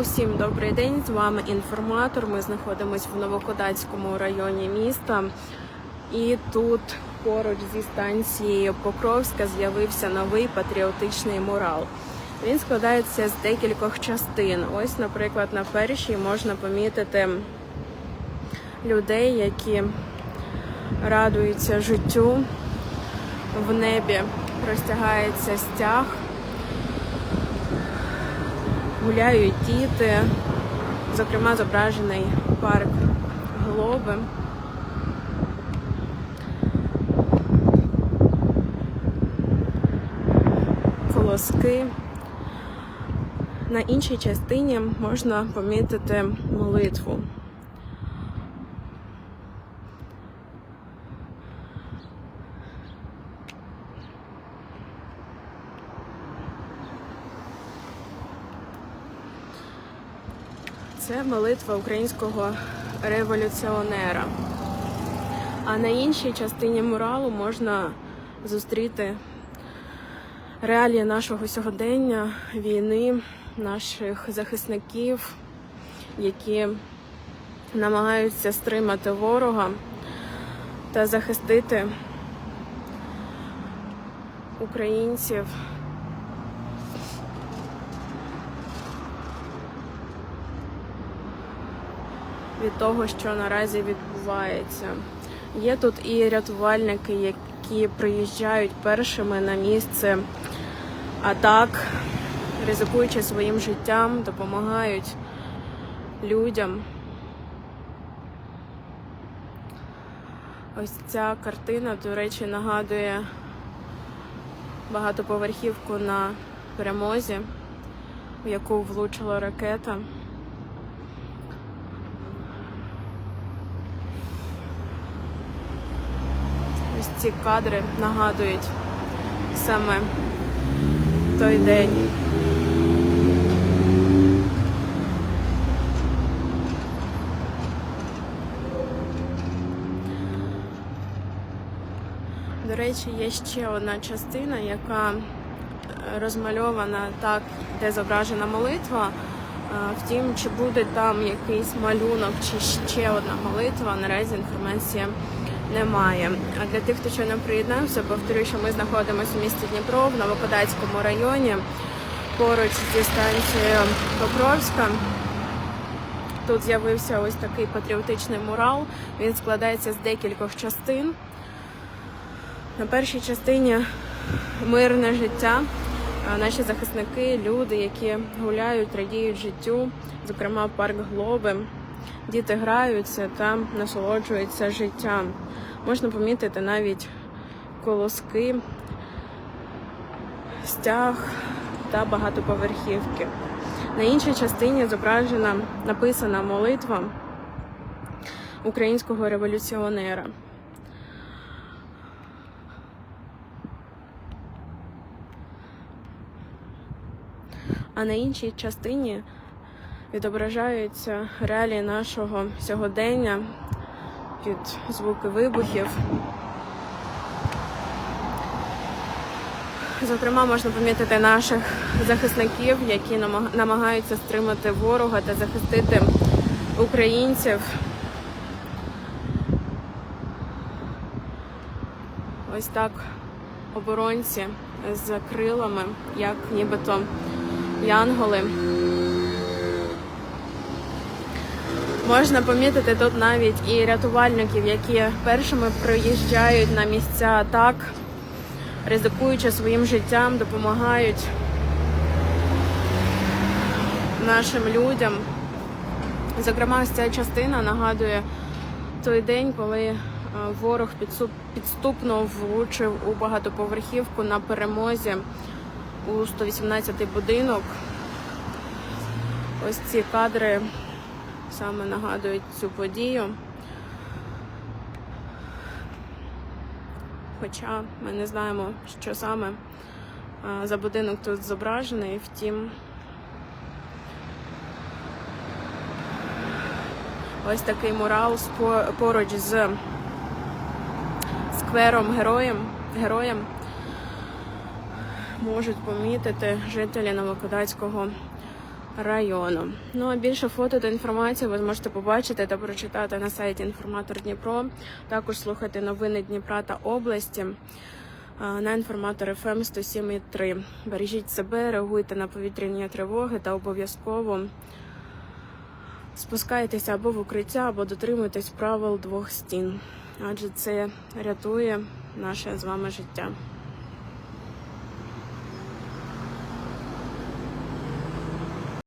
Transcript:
Усім добрий день. З вами інформатор. Ми знаходимося в Новокодацькому районі міста. І тут поруч зі станцією Покровська з'явився новий патріотичний мурал. Він складається з декількох частин. Ось, наприклад, на першій можна помітити людей, які радуються життю. В небі розтягається стяг гуляють діти, зокрема зображений парк Глоби. Колоски. На іншій частині можна помітити молитву. Це молитва українського революціонера. А на іншій частині муралу можна зустріти реалії нашого сьогодення, війни, наших захисників, які намагаються стримати ворога та захистити українців. Від того, що наразі відбувається. Є тут і рятувальники, які приїжджають першими на місце атак, ризикуючи своїм життям, допомагають людям. Ось ця картина, до речі, нагадує багатоповерхівку на перемозі, в яку влучила ракета. Ось ці кадри нагадують саме той день. До речі, є ще одна частина, яка е, розмальована так, де зображена молитва. Е, Втім, чи буде там якийсь малюнок, чи ще одна молитва, наразі інформації немає. А для тих, хто ще не приєднався, повторюю, що ми знаходимося в місті Дніпро в Новокодацькому районі, поруч зі станцією Покровська. Тут з'явився ось такий патріотичний мурал. Він складається з декількох частин. На першій частині мирне життя. Наші захисники, люди, які гуляють, радіють життю, зокрема парк Глоби. Діти граються та насолоджуються життям. Можна помітити навіть колоски, стяг та багатоповерхівки. На іншій частині зображена написана молитва українського революціонера. А на іншій частині відображаються реалії нашого сьогодення під звуки вибухів. Зокрема, можна помітити наших захисників, які намагаються стримати ворога та захистити українців. Ось так оборонці з крилами, як нібито янголи. Можна помітити тут навіть і рятувальників, які першими приїжджають на місця атак, ризикуючи своїм життям, допомагають нашим людям. Зокрема, ця частина нагадує той день, коли е, ворог підступно влучив у багатоповерхівку на перемозі у 118-й будинок. Ось ці кадри саме нагадують цю подію. Хоча ми не знаємо, що саме за будинок тут зображений, втім. Ось такий мурал поруч з сквером героєм, героєм можуть помітити жителі Новокодацького району. Ну а більше фото та інформації ви зможете побачити та прочитати на сайті Інформатор Дніпро. Також слухайте новини Дніпра та області на інформатор ФМ 107.3. Бережіть себе, реагуйте на повітряні тривоги та обов'язково спускайтеся або в укриття, або дотримуйтесь правил двох стін, адже це рятує наше з вами життя.